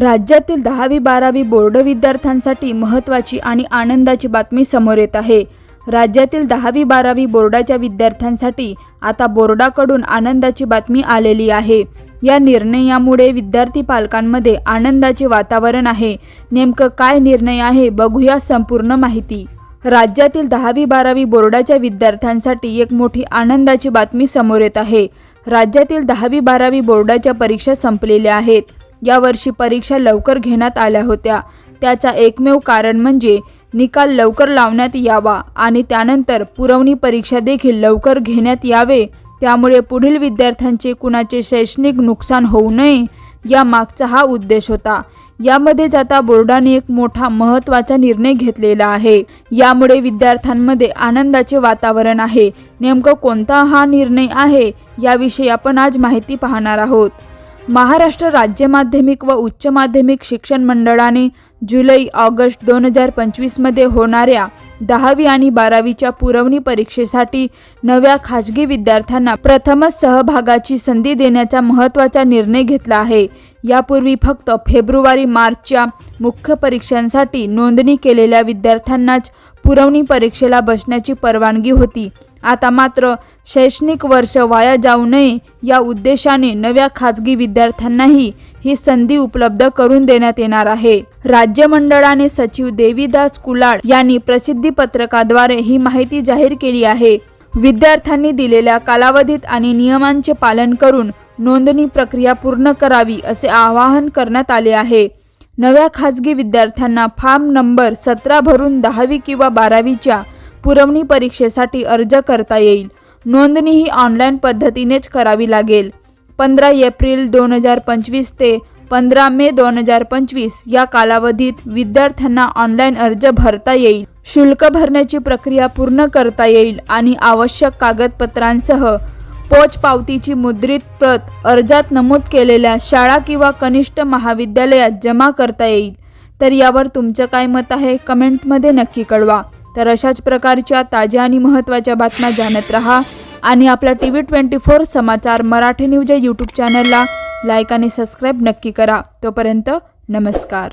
राज्यातील दहावी बारावी बोर्ड विद्यार्थ्यांसाठी महत्त्वाची आणि आनंदाची बातमी समोर येत आहे. राज्यातील दहावी बारावी बोर्डाच्या विद्यार्थ्यांसाठी आता बोर्डाकडून आनंदाची बातमी आलेली आहे. या निर्णयामुळे विद्यार्थी पालकांमध्ये आनंदाचे वातावरण आहे. नेमकं काय निर्णय आहे बघूया संपूर्ण माहिती. राज्यातील दहावी बारावी बोर्डाच्या विद्यार्थ्यांसाठी एक मोठी आनंदाची बातमी समोर येत आहे. राज्यातील दहावी बारावी बोर्डाच्या परीक्षा संपलेल्या आहेत. यावर्षी परीक्षा लवकर घेण्यात आल्या होत्या. त्याचा एकमेव कारण म्हणजे निकाल लवकर लावण्यात यावा आणि त्यानंतर पुरवणी परीक्षा देखील लवकर घेण्यात यावे. त्यामुळे पुढील विद्यार्थ्यांचे कुणाचे शैक्षणिक नुकसान होऊ नये या मागचा हा उद्देश होता. यामध्येच आता बोर्डाने एक मोठा महत्त्वाचा निर्णय घेतलेला आहे. यामुळे विद्यार्थ्यांमध्ये आनंदाचे वातावरण आहे. नेमकं कोणता हा निर्णय आहे याविषयी आपण आज माहिती पाहणार आहोत. महाराष्ट्र राज्य माध्यमिक व उच्च माध्यमिक शिक्षण मंडळाने जुलै ऑगस्ट दोन हजार पंचवीसमध्ये होणाऱ्या दहावी आणि बारावीच्या पुरवणी परीक्षेसाठी नव्या खाजगी विद्यार्थ्यांना प्रथमच सहभागाची संधी देण्याचा महत्त्वाचा निर्णय घेतला आहे. यापूर्वी फक्त फेब्रुवारी मार्चच्या मुख्य परीक्षांसाठी नोंदणी केलेल्या विद्यार्थ्यांनाच पुरवणी परीक्षेला बसण्याची परवानगी होती. आता मात्र शैक्षणिक वर्ष वाया जाऊ नये या उद्देशाने नव्या खाजगी विद्यार्थ्यांनाही ही संधी उपलब्ध करून देण्यात येणार आहे. राज्य मंडळाने सचिव देवीदास कुलाड यांनी प्रसिद्धी पत्रकाद्वारे ही माहिती जाहीर केली आहे. विद्यार्थ्यांनी दिलेल्या कालावधीत आणि नियमांचे पालन करून नोंदणी प्रक्रिया पूर्ण करावी असे आवाहन करण्यात आले आहे. नव्या खाजगी विद्यार्थ्यांना फॉर्म नंबर सतरा भरून दहावी किंवा बारावीच्या पुरवणी परीक्षेसाठी अर्ज करता येईल. नोंदणी ही ऑनलाईन पद्धतीनेच करावी लागेल. पंधरा एप्रिल दोन हजार पंचवीस ते पंधरा मे दोन हजार पंचवीस या कालावधीत विद्यार्थ्यांना ऑनलाईन अर्ज भरता येईल. शुल्क भरण्याची प्रक्रिया पूर्ण करता येईल आणि आवश्यक कागदपत्रांसह पोच पावतीची मुद्रित प्रत अर्जात नमूद केलेल्या शाळा किंवा कनिष्ठ महाविद्यालयात जमा करता येईल. तर यावर तुमचं काय मत आहे? कमेंटमध्ये नक्की कळवा. तर अशाच प्रकारच्या ताज्या आणि महत्त्वाच्या बातम्या जाणत रहा आणि आपल्या T V twenty four Samachar Marathi news या यूट्यूब चॅनलला लाईक आणि सबस्क्राईब नक्की करा. तोपर्यंत नमस्कार.